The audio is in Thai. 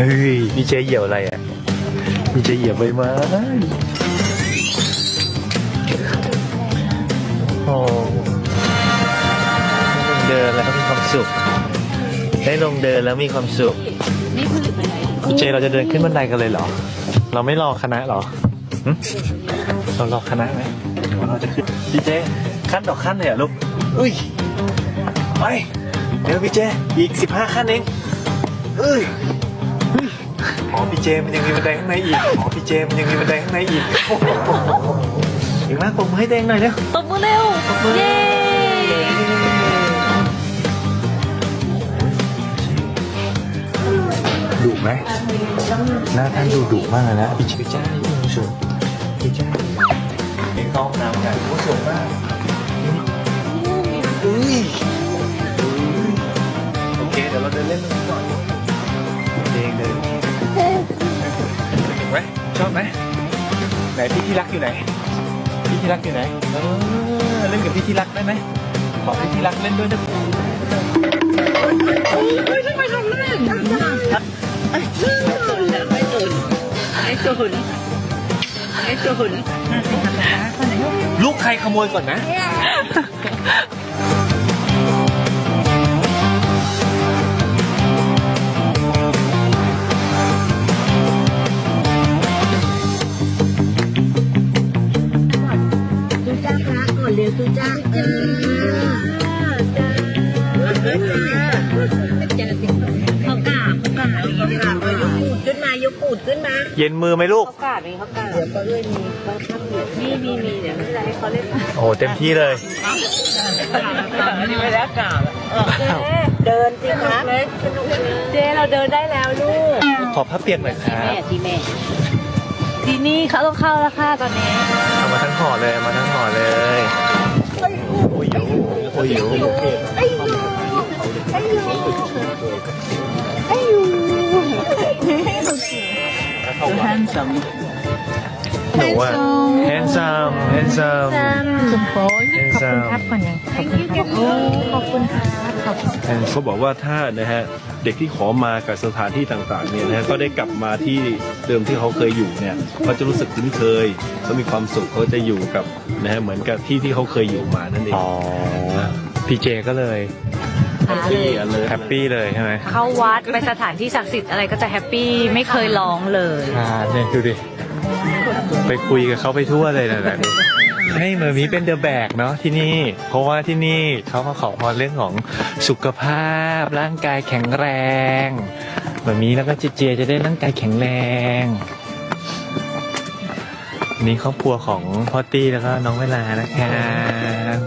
เฮ้ยพี่เจเหยียบอะไรอะพี่เจเหยียบใบไม้โอ้ได้ลงเดินแล้วก็มีความสุข ได้ลงเดินแล้วมีความสุขนี่คือเป็นไรพี่เจเราจะเดินขึ้นบันไดกันเลยเหรอ เราไม่รอคณะเหรอหึเรารอคณะไหมหรือว่าเราจะขึ้นพี่เจขั้นต่อขั้นเลยเหรอลูกอุ้ยไปเดี๋ยวพี่เจอีกสิบห้าขั้นเองเอ้ยเฮ้ย อ๋อพี่เจมันยังมีบันไดข้างในอีกอ๋อพี่เจมันยังมีบันไดข้างในอีกโอ้โหเก่งมากปรบมือให้เด้งหน่อยเร็ว ตบมือเร็วเย้ดุไหมหน้าท่านดูดุมากเลยนะพี่ชื่อจ้าพี่สูงพี่จ้าเองต้องน้ำกันผู้สูงมากอุ้ยโอเคเดี๋ยวเราเดินเล่นตรงนี้ก่อน ชอบไหมไหนพี่ที่รักอยู่ไหน พี่ที่รักอยู่ไหนเออเล่นกับพี่ที่รักได้ไหมขอพี่ที่รักเล่นด้วยนะไม่ตุนไม่ตุนไม่ตุนลูกใครขโมยก่อนนะ ยกปูดขึ้นมายกปูดขึ้นมาเย็นมือไหมลูก เขากาดมีเขากาดเดี๋ยวก็เลยมีว่าถ้าเกิดมีมีมีเดี๋ยวไม่เป็นไรให้เขาเล่นโอ้เต็มที่เลย อันนี้ไม่ได้กาดเดินสิคะเจ๊เราเดินได้แล้วลูกขอพับเปียกหน่อยครับแม่ที่แม่ที่นี่เขาต้องเข้าแล้วค่ะตอนนี้เอามาทั้งห่อเลยเอามาทั้งห่อเลยโอ้ยโยโอ้ยโยหนูอะ แฮนซัมแฮนซัมคุณโป๊ยแฮนซัมครับก่อนยังขอบคุณครับโอ้ขอบคุณครับขอบคุณเขาบอกว่าถ้านะฮะเด็กที่ขอมากับสถานที่ต่างๆเนี่ยนะฮะก็ได้กลับมาที่เดิมที่เขาเคยอยู่เนี่ยเขาจะรู้สึกคุ้นเคยเขามีความสุขเขาจะอยู่กับนะฮะเหมือนกับที่ที่เขาเคยอยู่มานั่นเอง อ๋อ พี่เจก็เลย ที่อันเลยแฮปปี้เลยใช่ไหมเข้าวัดไปสถานที่ศักดิ์สิทธิ์อะไรก็จะแฮปปี้ไม่เคยร้องเลย อ่าเนี่ยดูดิ ไปคุยกับเขาไปทั่วเลยนะดูให้เมอร์มีเป็นเดอะแบกเนาะที่นี่ เพราะว่าที่นี่เขามาขอพรเรื่องของสุขภาพ ร่างกายแข็งแรงเมอร์มีแล้วก็เจเจจะได้ร่างกายแข็งแรง นี่ครอบครัวของพ่อตี้แล้วก็น้องเวลานะครับ